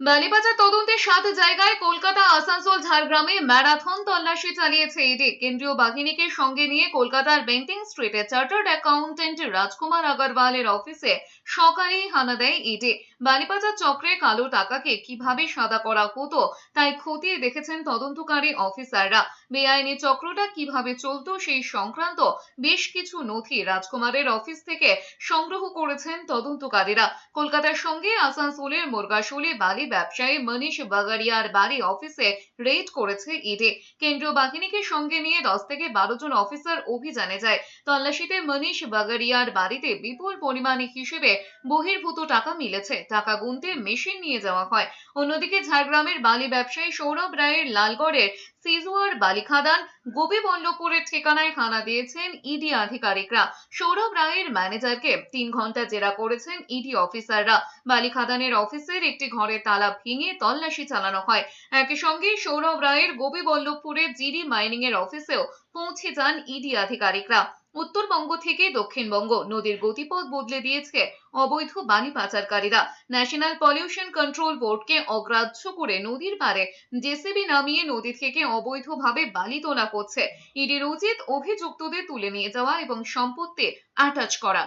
বালিবাজার তদন্তের সাত জায়গায় কলকাতা, আসানসোল, ঝাড়গ্রামে ম্যারাথন তল্লাশি চালিয়েছে ইডি। কেন্দ্রীয় বাহিনীকে সঙ্গে নিয়ে কলকাতার বেন্টিং স্ট্রিটে চার্টার্ড অ্যাকাউন্টেন্ট রাজকুমার আগরওয়ালের অফিসে সকালেই হানা দেয় ইডি বালিবাজার চক্রে কালো টাকাকে কীভাবে সাদা করা হতো, তাই খতিয়ে দেখেছেন তদন্তকারী অফিসাররা। বেআইনি চক্রটা কীভাবে চলতো, সেই সংক্রান্ত বেশ কিছু নথি রাজকুমারের অফিস থেকে সংগ্রহ করেছেন তদন্তকারীরা। কলকাতার সঙ্গে আসানসোলের মুরগাশোলে বালি ব্যবসায়ী মনীষ বাগারিয়ার বাড়ি অফিসে রেড করেছে ইডি কেন্দ্রীয় বাহিনীকে সঙ্গে নিয়ে দশ থেকে বারো জন অফিসার অভিযানে যায়। তল্লাশিতে মনীষ বাগারিয়ার বাড়িতে বিপুল পরিমাণে হিসেবে বহির্ভূত টাকা মিলেছে। টাকা গুনতে মেশিন নিয়ে যাওয়া হয়। অন্যদিকে ঝাড়গ্রামের বালি ব্যবসায়ী সৌরভ রায়ের লালগড়ের সিজুয়ার বালিখাদান গোপীবল্লভপুরের ঠিকানায় হানা দিয়েছেন ইডি আধিকারিকরা। সৌরভ রায়ের ম্যানেজারকে তিন ঘণ্টা জেরা করেছেন ইডি অফিসাররা। বালিখাদানের অফিসের একটি ঘরের তালা ভেঙে তল্লাশি চালানো হয়। একই সঙ্গে সৌরভ রায়ের গোপীবল্লভপুরের জিডি মাইনিং এর অফিসেও পৌঁছে যান ইডি আধিকারিকরা। উত্তরবঙ্গ থেকে দক্ষিণবঙ্গ। নদীর গতিপথ বদলে দিয়েছে অবৈধ বালি পাচারকারীরা। ন্যাশনাল পলিউশন কন্ট্রোল বোর্ডকে অগ্রাহ্য করে নদীর পারে জেসিবি নামিয়ে নদী থেকে অবৈধভাবে বালি তোলা করছে। ইডির উচিত অভিযুক্তদের তুলে নিয়ে যাওয়া এবং সম্পত্তি অ্যাটাচ করা।